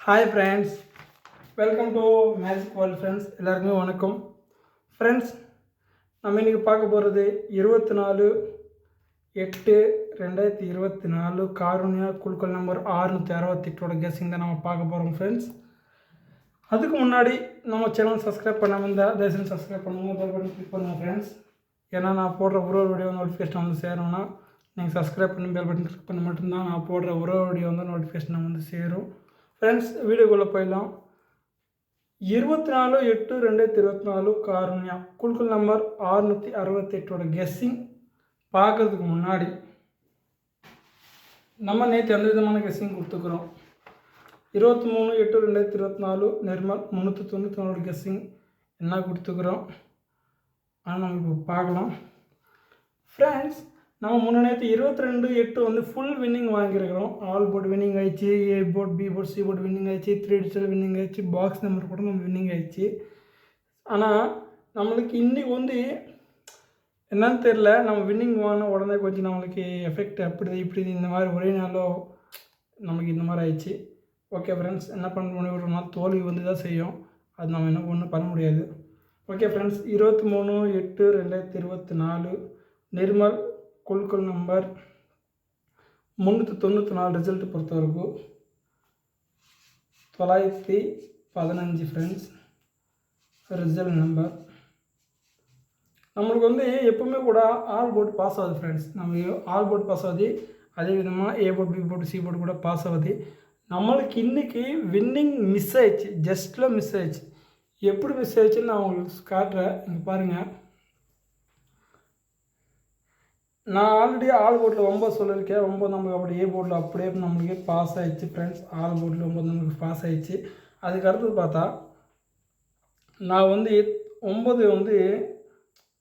Hi friends welcome to magic world friends எல்லாருக்குமே வணக்கம். Friends நம்ம இன்றைக்கி பார்க்க போகிறது இருபத்தி நாலு எட்டு ரெண்டாயிரத்தி இருபத்தி நாலு காரூனியா குழுக்கள் நம்பர் ஆறுநூற்றி அறுபத்தெட்டோட கெஸ்ஸிங் தான் நம்ம பார்க்க போகிறோம் ஃப்ரெண்ட்ஸ் அதுக்கு முன்னாடி நம்ம சேனல் சப்ஸ்கிரைப் பண்ணாமல் இருந்தால் தயவுசெய்து சப்ஸ்கிரைப் பண்ணுங்கள் பெல் பட்டன் கிளிக் பண்ணுங்கள் ஃப்ரெண்ட்ஸ் ஏன்னா நான் போடுற ஒரு ஒரு வீடியோ நோட்டிஃபிகேஷன் வந்து சேரணும்னா நீங்கள் சப்ஸ்கிரைப் பண்ணி பெல் பட்டன் கிளிக் பண்ண மட்டும்தான் நான் போடுற ஒரு ஒரு வீடியோ வந்து நோட்டிஃபிகேஷன் வந்து சேரும். ஃப்ரெண்ட்ஸ் வீடியோக்குள்ளே போயிடலாம். இருபத்தி நாலு எட்டு ரெண்டாயிரத்தி இருபத்தி நாலு காரணியா குழுக்கள் நம்பர் ஆறுநூற்றி அறுபத்தெட்டோட கெஸ்ஸிங் பார்க்கறதுக்கு முன்னாடி நம்ம நேற்று எந்த விதமான கெஸ்ஸிங் கொடுத்துக்குறோம் இருபத்தி மூணு எட்டு ரெண்டாயிரத்தி இருபத்தி நாலு நிர்மல் முந்நூற்றி தொண்ணூற்றி நாலு கெஸ்ஸிங் என்ன கொடுத்துக்குறோம் ஆனால் நம்ம இப்போ பார்க்கலாம். ஃப்ரெண்ட்ஸ் நம்ம முன்ன நேற்று இருபத்தி ரெண்டு எட்டு வந்து ஃபுல் வின்னிங் வாங்கியிருக்கிறோம். ஆல் போர்ட் வின்னிங் ஆயிடுச்சு. A board B board C board winning ஆயிடுச்சு. த்ரீ டிஜிட்டல் வின்னிங் ஆயிடுச்சு. பாக்ஸ் நம்பர் கூட நம்ம வின்னிங் ஆயிடுச்சு. ஆனால் நம்மளுக்கு இன்றைக்கி வந்து என்னன்னு தெரில நம்ம வின்னிங் வாங்கின உடனே கொஞ்சம் நம்மளுக்கு எஃபெக்ட் அப்படி இப்படி இந்த மாதிரி ஒரே நாளோ நமக்கு இந்த மாதிரி ஆயிடுச்சு. ஓகே ஃப்ரெண்ட்ஸ் என்ன பண்ண முடியும் ஒரு தோல்வி வந்து தான் செய்யும். அது நம்ம என்ன ஒன்றும் பண்ண முடியாது. ஓகே ஃப்ரெண்ட்ஸ் இருபத்தி மூணு எட்டு ரெண்டாயிரத்தி இருபத்தி நாலு. நிர்மல் குழுக்கள் நம்பர் முந்நூற்றி தொண்ணூற்றி நாலு ரிசல்ட் பொறுத்தவரைக்கும் தொள்ளாயிரத்தி பதினஞ்சு ஃப்ரெண்ட்ஸ் ரிசல்ட் நம்பர் நம்மளுக்கு வந்து எப்பவுமே கூட ஆல் போர்டு பாஸ் ஆகுது ஃப்ரெண்ட்ஸ் நம்ம ஆல் போர்டு பாஸ் ஆகுது. அதே விதமாக A board B board C board கூட பாஸ் ஆகுது. நம்மளுக்கு இன்றைக்கி வின்னிங் மிஸ் ஆயிடுச்சு. ஜஸ்ட்டில் மிஸ் ஆயிடுச்சு. எப்படி மிஸ் ஆயிடுச்சுன்னு நான் உங்களுக்கு காட்டுறேன். இங்கே பாருங்கள் நான் ஆல்ரெடி ஆல் போட்டில் ஒம்பது சொல்லியிருக்கேன் ஒம்பது நம்மளுக்கு அப்படி ஏ அப்படியே நம்மளுக்கே பாஸ் ஆயிடுச்சு ஃப்ரெண்ட்ஸ் ஆல் போட்டில் ஒம்பது நம்மளுக்கு பாஸ் ஆயிடுச்சு. அதுக்கு அடுத்தது பார்த்தா நான் வந்து ஒம்பது வந்து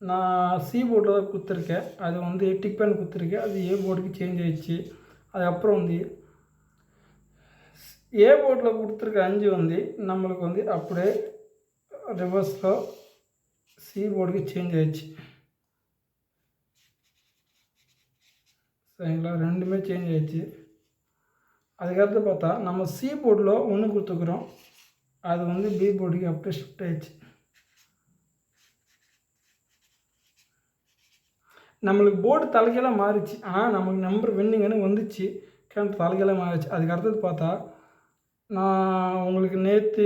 நான் சி போர்டில் தான் கொடுத்துருக்கேன். அது வந்து டிக் பேன் கொடுத்துருக்கேன். அது ஏ போர்டுக்கு சேஞ்ச் ஆயிடுச்சு. அதுக்கப்புறம் வந்து ஏ போர்டில் கொடுத்துருக்க அஞ்சு வந்து நம்மளுக்கு வந்து அப்படியே ரிவர்ஸில் சி போர்டுக்கு சேஞ்ச் ஆயிடுச்சு. சரிங்களா? ரெண்டுமே சேஞ்ச் ஆயிடுச்சு. அதுக்கடுத்து பார்த்தா நம்ம சி போர்டில் ஒன்று கொடுத்துக்குறோம் அது வந்து பி போர்டுக்கு அப்படியே ஷிஃப்ட் ஆயிடுச்சு. நம்மளுக்கு போர்டு தலைக்கெல்லாம் மாறிச்சு. ஆனால் நமக்கு நம்பர் வின்னிங்கன்னு வந்துச்சு. கிணத்து தலைக்கெல்லாம் மாறிச்சு. அதுக்கு அடுத்தது பார்த்தா நான் உங்களுக்கு நேற்று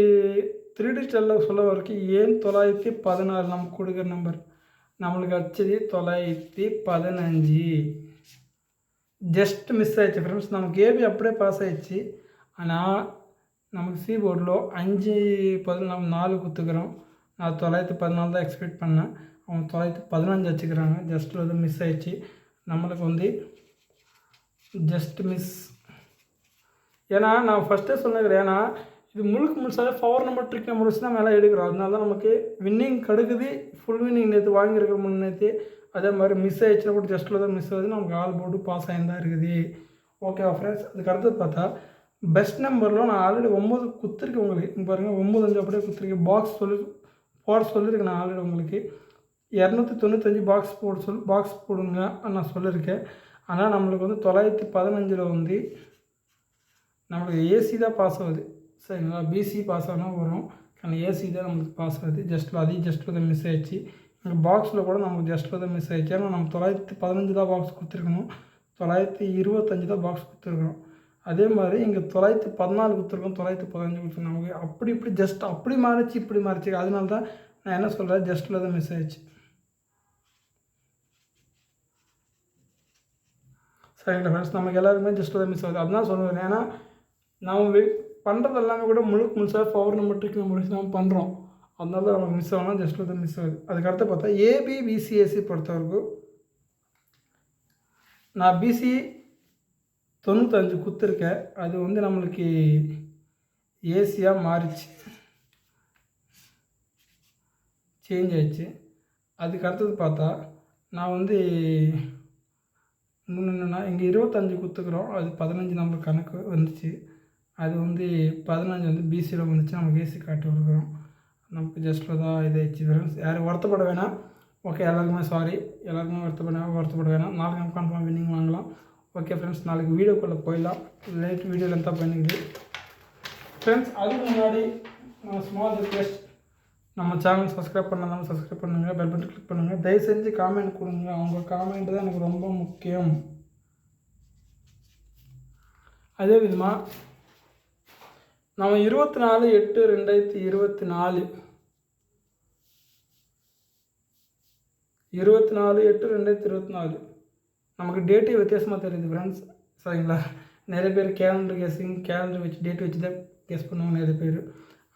த்ரீ டிஜிட்டலில் சொல்ல வரைக்கும் ஏன் தொள்ளாயிரத்தி பதினாறு நம்ம கொடுக்குற நம்பர் நம்மளுக்கு அடிச்சது தொள்ளாயிரத்தி பதினஞ்சு. ஜஸ்ட் மிஸ் ஆயிடுச்சு. ஃப்ரெண்ட்ஸ் நமக்கு ஏபி அப்படியே பாஸ் ஆயிடுச்சு. ஆனால் நமக்கு சி போர்டில் அஞ்சு பதில் நம்ம நாலு குத்துக்கிறோம் நான் தொள்ளாயிரத்து பதினாலு தான் எக்ஸ்பெக்ட் பண்ணேன். அவங்க தொள்ளாயிரத்தி பதினஞ்சு வச்சுக்கிறாங்க. ஜஸ்ட்டில் வந்து மிஸ் ஆயிடுச்சு. நம்மளுக்கு வந்து ஜஸ்ட் மிஸ் ஏன்னா நான் ஃபஸ்ட்டே சொன்னேன் ஏன்னா இது முழுக்க முழுசாக பவர் நம்பர் ட்ரிக் நம்பர் வச்சு தான் மேலே எடுக்கிறோம். அதனால தான் நமக்கு வின்னிங் கடுக்குது. ஃபுல் வின்னிங் நேற்று வாங்கியிருக்கிற முன்னேற்று அதே மாதிரி மிஸ் ஆயிடுச்சுன்னா கூட ஜஸ்ட்டில் தான் மிஸ் ஆகுது. நமக்கு ஆல் போட்டு பாஸ் ஆகி இருக்குது. ஓகேவா ஃப்ரெண்ட்ஸ் அதுக்கு அடுத்தது பார்த்தா பெஸ்ட் நம்பரில் நான் ஆல்ரெடி ஒம்பது குத்துருக்கேன் உங்களுக்கு. பாருங்கள் ஒம்பது அஞ்சு அப்படியே குத்துருக்கேன். பாக்ஸ் சொல்லி போட சொல்லியிருக்கேன் நான் ஆல்ரெடி உங்களுக்கு. இரநூத்தி தொண்ணூத்தஞ்சு பாக்ஸ் போட சொல் பாக்ஸ் போடுங்க நான் சொல்லியிருக்கேன். ஆனால் நம்மளுக்கு வந்து தொள்ளாயிரத்தி பதினஞ்சில் வந்து நம்மளுக்கு ஏசி தான் பாஸ் ஆகுது. சரிங்களா? பிசி பாஸ் ஆனால் வரும். ஆனால் ஏசி தான் நம்மளுக்கு பாஸ் ஆகுது. ஜஸ்ட் அதையும் ஜஸ்ட்டில் மிஸ் ஆயிடுச்சு. இங்கே பாக்ஸில் கூட நமக்கு ஜஸ்ட்டில் தான் மிஸ் ஆகிடுச்சு ஏன்னா நம்ம தொள்ளாயிரத்தி பதினஞ்சு தான் பாக்ஸ் கொடுத்துருக்கணும். தொள்ளாயிரத்தி இருபத்தஞ்சு தான் பாக்ஸ் கொடுத்துருக்கணும். அதே மாதிரி இங்கே தொள்ளாயிரத்தி பதினாலு கொடுத்துருக்கோம். தொள்ளாயிரத்தி பதினஞ்சு கொடுத்துருக்கோம். நமக்கு அப்படி இப்படி ஜஸ்ட் அப்படி மாறிச்சு இப்படி மாறிச்சு. அதனால தான் நான் என்ன சொல்கிறேன் ஜஸ்ட்டில் தான் மிஸ் ஆயிடுச்சு. சரிங்களா ஃப்ரெண்ட்ஸ் நமக்கு எல்லாருமே ஜஸ்ட் தான் மிஸ் ஆகுது. அதுதான் சொல்லுவேன் ஏன்னா நம்ம பண்ணுறது எல்லாமே கூட முழுக்க முழுசாக பவர் நம்பர் ட்ரிக் நம்ம நம்ம பண்ணுறோம் அதனால தான் நமக்கு மிஸ் ஆகலாம் ஜஸ்ட் தான் மிஸ் ஆகுது. அதுக்கடுத்து பார்த்தா ஏபி பிசிஎஸ்சி பொறுத்தவரைக்கும் நான் பிசி தொண்ணூத்தஞ்சு கொடுத்துருக்கேன் அது வந்து நம்மளுக்கு ஏசியாக மாறிச்சு. சேஞ்ச் ஆயிடுச்சு. அதுக்கு அடுத்தது பார்த்தா நான் வந்து இன்னொன்று என்னென்னா இங்கே இருபத்தஞ்சி கொடுத்துக்குறோம் அது பதினஞ்சு நம்பர் கணக்கு வந்துச்சு. அது வந்து பதினஞ்சு வந்து பிசியில் வந்துச்சு. நமக்கு ஏசி காட்டி வருகிறோம் நமக்கு ஜஸ்ட்டில் தான் இதாகிடுச்சு ஃப்ரெண்ட்ஸ் யாரும் வருத்தப்பட வேணாம். ஓகே எல்லாருக்குமே சாரி எல்லாருக்குமே வருத்தப்பட வருத்தப்பட வேணாம். நாளைக்கு நம்ம கன்ஃபார்ம் வின்னிங் வாங்கலாம். ஓகே ஃப்ரெண்ட்ஸ் நாளைக்கு வீடியோக்குள்ளே போயிடலாம். லேட் வீடியோ லென்த்தாக பண்ணிக்குது ஃப்ரெண்ட்ஸ் அதுக்கு முன்னாடி நம்ம ஸ்மால் ரிக்வெஸ்ட் நம்ம சேனல் சப்ஸ்கிரைப் பண்ணாதான் சப்ஸ்கிரைப் பண்ணுங்கள் பெல் பட்டன் கிளிக் பண்ணுங்கள் தயவு செஞ்சு காமெண்ட் கொடுங்க. அவங்க காமெண்ட் தான் எனக்கு ரொம்ப முக்கியம். அதே விதமாக நம்ம இருபத்தி நாலு எட்டு ரெண்டாயிரத்தி இருபத்தி நாலு இருபத்தி நாலு எட்டு ரெண்டாயிரத்தி இருபத்தி நாலு நமக்கு டேட்டே வித்தியாசமாக தெரியுது ஃப்ரெண்ட்ஸ் சரிங்களா? நிறைய பேர் கேலண்டர் கேஸிங் கேலண்டர் வச்சு டேட் வச்சு தான் கெஸ் பண்ணுவாங்க நிறைய பேர்.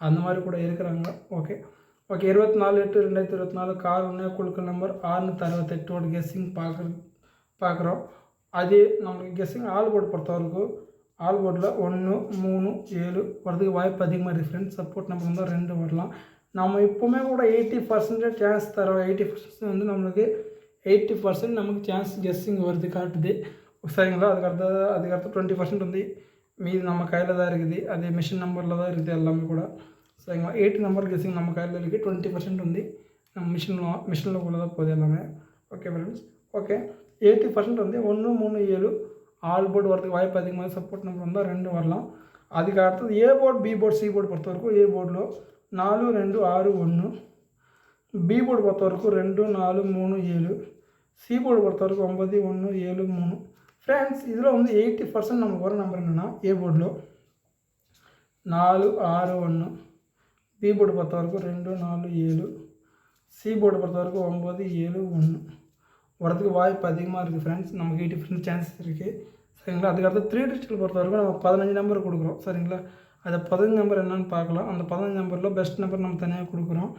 அந்த மாதிரி கூட இருக்கிறாங்க. ஓகே ஓகே இருபத்தி நாலு எட்டு ரெண்டாயிரத்தி இருபத்தி நாலு கார் ஒன்று குழுக்கள் நம்பர் ஆறுநூற்றி அறுபத்தெட்டோட கெஸ்ஸிங் பார்க்குற பார்க்குறோம். அதே நம்மளுக்கு கெஸ்ஸிங் ஆல் போட்டு பொறுத்தவரைக்கும் ஆல் போர்டில் ஒன்று மூணு ஏழு வரதுக்கு வாய்ப்பு அதிகமாக இருக்குது ஃப்ரெண்ட்ஸ் சப்போர்ட் நம்ம வந்து ரெண்டு வரலாம். நம்ம எப்போவுமே கூட எயிட்டி பர்சன்டேஜ் சான்ஸ் தரோம் எயிட்டி பர்சன்ட் வந்து நம்மளுக்கு எயிட்டி பர்சன்ட் நமக்கு சான்ஸ் கெஸ்ஸிங் வருது காட்டுது. சரிங்களா? அதுக்கு அதுக்கடுத்து அதுக்கு டுவெண்ட்டி பர்சன்ட் வந்து மீதி நம்ம கையில் தான் இருக்குது. அதே மிஷின் நம்பரில் தான் இருக்குது எல்லாமே கூட. சரிங்களா? எயிட்டி நம்பர் கெஸ்ஸிங் நம்ம கையில் இருக்குது டுவெண்ட்டி பர்சன்ட் வந்து நம்ம மிஷினில் மிஷினில் உள்ளதாக தான் போகுது எல்லாமே. Okay friends okay eighty percent வந்து ஒன்று மூணு ஏழு ஆல் போர்டு வரதுக்கு வாய்ப்பு அதிகமாக சப்போர்ட் நம்பர் வந்தால் ரெண்டு வரலாம். அதுக்கு அடுத்தது A board B board C board பொறுத்த வரைக்கும் ஏ போர்டில் நாலு ரெண்டு ஆறு ஒன்று பி போர்டு பொறுத்த வரைக்கும் ரெண்டு நாலு மூணு ஏழு. சி போர்டு பொறுத்த வரைக்கும் ஒம்பது ஒன்று ஏழு மூணு. ஃப்ரெண்ட்ஸ் இதில் வந்து எயிட்டி பர்சன்ட் நமக்கு வர நம்பர் என்னென்னா ஏ போர்டில் நாலு ஆறு ஒன்று பி போர்டு பொறுத்த வரைக்கும் ரெண்டு நாலு ஏழு. சி போர்டு பொறுத்த வரைக்கும் ஒம்பது ஏழு ஒன்று வரதுக்கு வாய்ப்பு அதிகமாக இருக்குது ஃப்ரெண்ட்ஸ் நமக்கு எயிட்டி பர்சன்ட் சான்சஸ் இருக்குது சரிங்களா? அதுக்கடுத்து த்ரீ டிஜிட்டல் பொறுத்த வரைக்கும் நம்ம பதினஞ்சு நம்பர் கொடுக்குறோம். சரிங்களா? அந்த பதினஞ்சு நம்பர் என்னென்னு பார்க்கலாம். அந்த பதினஞ்சு நம்பரில் பெஸ்ட் நம்பர் நம்ம தனியாக கொடுக்குறோம்.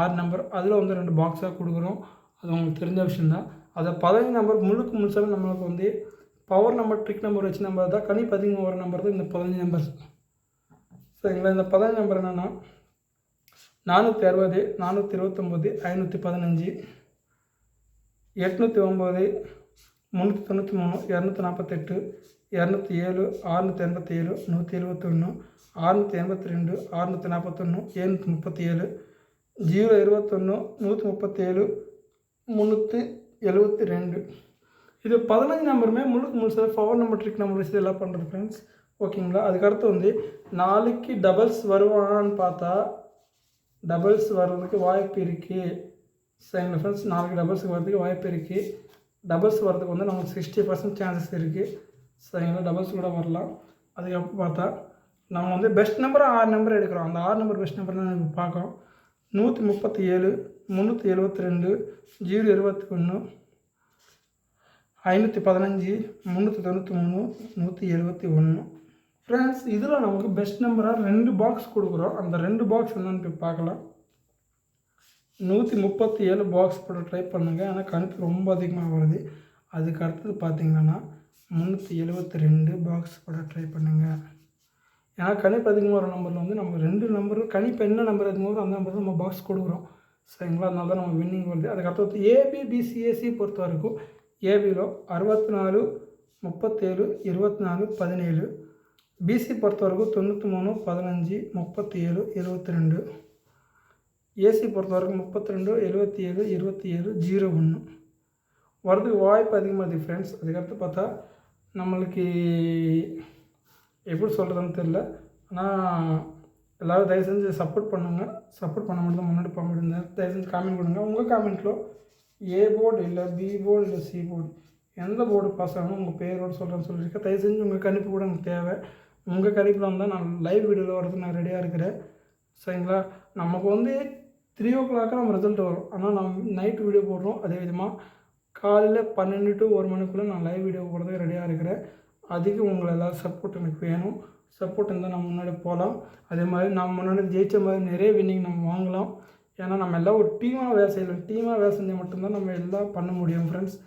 ஆறு நம்பர் அதில் வந்து ரெண்டு பாக்ஸாக கொடுக்குறோம். அது உங்களுக்கு தெரிஞ்ச விஷயந்தான் அதை பதினஞ்சு நம்பர் முழுக்க முழுசாக நம்மளுக்கு வந்து பவர் நம்பர் ட்ரிக் நம்பர் வச்சு நம்பர் தான் கனி பதிங்க வர நம்பர் தான் இந்த பதினஞ்சு நம்பர் சரிங்களா? இந்த பதினஞ்சு நம்பர் என்னென்னா நானூற்றி அறுபது நானூற்றி இருபத்தொம்போது ஐநூற்றி பதினஞ்சு. எட்நூற்றி ஒம்பது முந்நூற்றி தொண்ணூற்றி மூணு இரநூத்தி நாற்பத்தெட்டு இரநூத்தி ஏழு அறுநூற்றி எண்பத்தி ஏழு நூற்றி எழுபத்தொன்று அறுநூற்றி எண்பத்தி ரெண்டு அறுநூற்றி நாற்பத்தொன்று எழுநூற்றி முப்பத்தி ஏழு ஜீரோ இருபத்தொன்று நூற்றி முப்பத்தி ஏழு முந்நூற்றி எழுபத்தி ரெண்டு. இது பதினஞ்சு நம்பருமே முழுக்க முழுசாக பவர் நம்பர் ட்ரிக் நம்பர் வச்சு எல்லாம் பண்ணுறது ஃப்ரெண்ட்ஸ் ஓகேங்களா அதுக்கடுத்து வந்து நாளைக்கு டபுள்ஸ் வருவானான்னு பார்த்தா டபுள்ஸ் வர்றதுக்கு வாய்ப்பு இருக்குது சரிங்களா ஃப்ரெண்ட்ஸ் நாளைக்கு டபுள்ஸுக்கு வரதுக்கு வாய்ப்பு இருக்குது டபுள்ஸ் வரதுக்கு வந்து நமக்கு சிக்ஸ்டி பர்சன்ட் சான்சஸ் இருக்குது சரிங்களா டபுள்ஸ் கூட வரலாம். அதுக்கப்புறம் பார்த்தா நம்ம வந்து பெஸ்ட் நம்பர் ஆறு நம்பர் எடுக்கிறோம். அந்த ஆறு நம்பர் பெஸ்ட் நம்பர் தான் நம்ம பார்க்கோம் நூற்றி முப்பத்தி ஏழு முந்நூற்றி எழுபத்தி ரெண்டு ஜீரோ இருபத்தி ஒன்று ஐநூற்றி பதினஞ்சு முந்நூற்றி தொண்ணூற்றி மூணு நூற்றி எழுபத்தி ஒன்று. ஃப்ரெண்ட்ஸ் இதில் நமக்கு பெஸ்ட் நம்பராக ரெண்டு பாக்ஸ் கொடுக்குறோம். அந்த ரெண்டு பாக்ஸ் என்னென்னு போய் பார்க்கலாம். நூற்றி முப்பத்தி ஏழு பாக்ஸ் போட்டு ட்ரை பண்ணுங்கள் ஆனால் கணக்கு ரொம்ப அதிகமாக வருது. அதுக்கு அடுத்தது பார்த்தீங்கன்னா முந்நூற்றி எழுபத்தி ரெண்டு பாக்ஸ் போட ட்ரை பண்ணுங்கள் ஏன்னா கணிப்பு அதிகமாக வர நம்பரில் வந்து நம்ம ரெண்டு நம்பர் கணிப்பு என்ன நம்பர் அதிகமாக வரும் அந்த நம்பர் தான் நம்ம பாக்ஸ் கொடுக்குறோம். சரிங்களா அதனால தான் நம்ம வின்னிங் வருது. அதுக்கு அடுத்தது ஏபி பொறுத்த வரைக்கும் ஏபியில் அறுபத்தி நாலு முப்பத்தேழு இருபத்தி நாலு பதினேழு. பிசி பொறுத்த வரைக்கும் தொண்ணூற்றி மூணு பதினஞ்சு முப்பத்தி ஏழு எழுபத்தி ரெண்டு. ஏசி பொறுத்த வரைக்கும் முப்பத்தி ரெண்டு எழுபத்தி ஏழு இருபத்தி ஏழு ஜீரோ ஒன்று. வரதுக்கு வாய்ப்பு அதிகமாக இருக்குது ஃப்ரெண்ட்ஸ் அதுக்கடுத்து பார்த்தா நம்மளுக்கு எப்படி சொல்கிறதுன்னு தெரில ஆனால் எல்லோரும் தயவு செஞ்சு சப்போர்ட் பண்ணுங்கள் சப்போர்ட் பண்ண மட்டும் தான் முன்னாடி போக முடியும். தயவு செஞ்சு காமெண்ட் கொடுங்க. உங்கள் காமெண்ட்டில் ஏ போர்டு இல்லை பி போர்டு இல்லை சி போர்டு எந்த போர்டு பாஸ் ஆகணும் உங்கள் பேரோடு சொல்கிறேன்னு சொல்லியிருக்கேன். தயவு செஞ்சு உங்கள் கணிப்பு கூட எனக்கு தேவை. உங்கள் கணிப்பில் வந்தால் நான் லைவ் வீடியோவில் வரதுக்கு நான் ரெடியாக இருக்கிறேன். சரிங்களா? நமக்கு வந்து த்ரீ ஓ கிளாக்கு நம்ம ரிசல்ட் வரும். ஆனால் நம்ம நைட் வீடியோ போடுறோம். அதே விதமாக காலையில் பன்னெண்டு டு ஒரு மணிக்குள்ளே நான் லைவ் வீடியோ போடுறதுக்கு ரெடியாக இருக்கிறேன். அதுக்கு உங்களை எல்லோரும் சப்போர்ட் எனக்கு வேணும். சப்போர்ட் இருந்தால் நம்ம முன்னாடி போகலாம். அதே மாதிரி நம்ம முன்னாடி ஜெயித்த மாதிரி நிறைய வின்னிங் நம்ம வாங்கலாம். ஏன்னா நம்ம எல்லாம் ஒரு டீமாக வேலை செய்யலாம் டீமாக வேலை செஞ்சால் மட்டும்தான் நம்ம எல்லாம் பண்ண முடியும் ஃப்ரெண்ட்ஸ்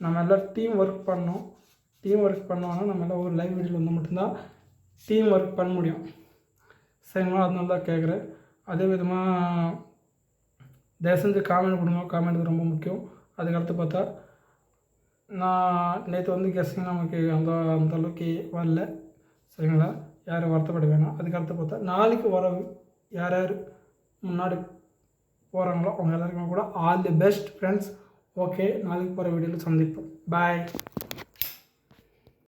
நம்ம எல்லாம் டீம் ஒர்க் பண்ணோம். டீம் ஒர்க் பண்ணோன்னா நம்ம எல்லாம் ஒரு லைவ் வீடியோவில் வந்து மட்டும்தான் டீம் ஒர்க் பண்ண முடியும். சரிங்களா? அதனால தான் கேட்குறேன் அதே விதமாக தயவு செஞ்சு காமெண்ட் கொடுங்க காமெண்ட் ரொம்ப முக்கியம். அதுக்கடுத்து பார்த்தா நான் நேற்று வந்து கெஸ்டிங் நமக்கு அந்த அந்த அளவுக்கு வரல. சரிங்களா? யாரும் வருத்தப்பட வேணாம். அதுக்கடுத்து பார்த்தா நாளைக்கு வர யார் யார் முன்னாடி போகிறாங்களோ அவங்க எல்லாருக்குமே கூட all the best friends okay நாளைக்கு போகிற வீடியோவில் சந்திப்போம். பாய்